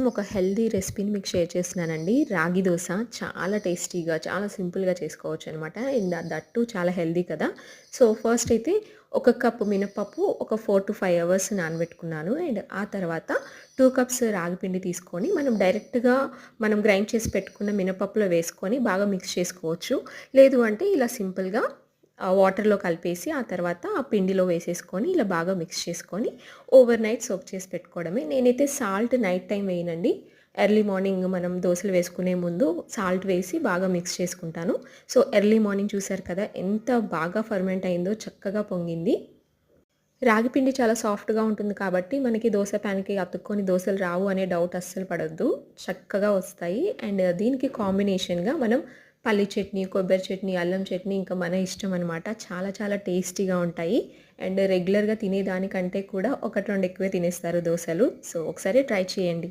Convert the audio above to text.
కోసం ఒక హెల్దీ రెసిపీని మీకు షేర్ చేస్తున్నానండి. రాగి దోశ చాలా టేస్టీగా చాలా సింపుల్గా చేసుకోవచ్చు అనమాట అండ్ దట్టు చాలా హెల్దీ కదా. సో ఫస్ట్ అయితే ఒక కప్ మినపప్పు ఒక ఫోర్ టు ఫైవ్ అవర్స్ నానబెట్టుకున్నాను. అండ్ ఆ తర్వాత టూ కప్స్ రాగిపిండి తీసుకొని మనం డైరెక్ట్గా మనం గ్రైండ్ చేసి పెట్టుకున్న మినపప్పులో వేసుకొని బాగా మిక్స్ చేసుకోవచ్చు. లేదు అంటే ఇలా సింపుల్గా వాటర్లో కలిపేసి ఆ తర్వాత ఆ పిండిలో వేసేసుకొని ఇలా బాగా మిక్స్ చేసుకొని ఓవర్ నైట్ సోప్ చేసి పెట్టుకోవడమే. నేనైతే సాల్ట్ నైట్ టైం వేయనండి. ఎర్లీ మార్నింగ్ మనం దోశలు వేసుకునే ముందు సాల్ట్ వేసి బాగా మిక్స్ చేసుకుంటాను. సో ఎర్లీ మార్నింగ్ చూసారు కదా ఎంత బాగా ఫర్మెంట్ అయిందో చక్కగా పొంగింది. రాగిపిండి చాలా సాఫ్ట్గా ఉంటుంది కాబట్టి మనకి దోశ ప్యాన్కి అతుక్కొని దోశలు రావు అనే డౌట్ అస్సలు పడద్దు. చక్కగా వస్తాయి. అండ్ దీనికి కాంబినేషన్గా మనం పల్లి చట్నీ కొబ్బరి చట్నీ అల్లం చట్నీ ఇంకా మన ఇష్టం అనమాట చాలా చాలా టేస్టీగా ఉంటాయి. అండ్ రెగ్యులర్గా తినేదానికంటే కూడా ఒకటి రెండు ఎక్కువే తినేస్తారు దోశలు. సో ఒకసారి ట్రై చేయండి.